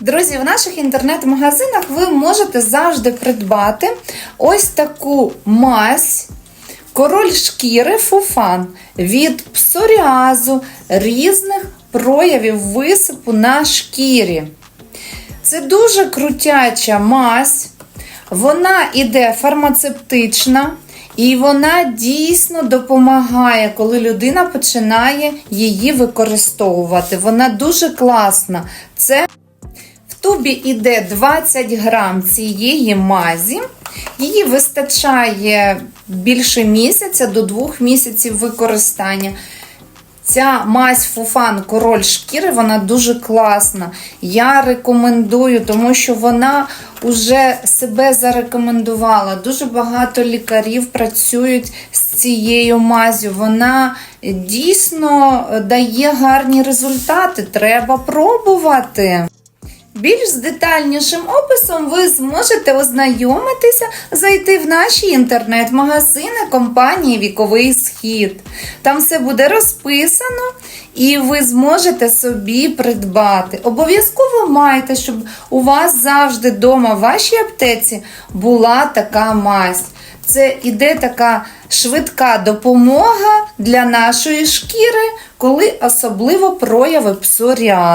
Друзі, в наших інтернет-магазинах ви можете завжди придбати ось таку мазь. Король шкіри фуфан від псоріазу різних проявів висипу на шкірі. Це дуже крутяча мазь, вона іде фармацевтична, і вона дійсно допомагає, коли людина починає її використовувати. Вона дуже класна. Це тубі йде 20 грам цієї мазі. Її вистачає більше місяця до двох місяців використання. Ця мазь Фуфан король шкіри, вона дуже класна. Я рекомендую, тому що вона вже себе зарекомендувала. Дуже багато лікарів працюють з цією мазю. Вона дійсно дає гарні результати. Треба пробувати. Більш з детальнішим описом ви зможете ознайомитися, зайти в наші інтернет-магазини компанії Віковий Схід. Там все буде розписано і ви зможете собі придбати. Обов'язково майте, щоб у вас завжди вдома в вашій аптеці була така мазь. Це іде така швидка допомога для нашої шкіри, коли особливо прояви псоріазу.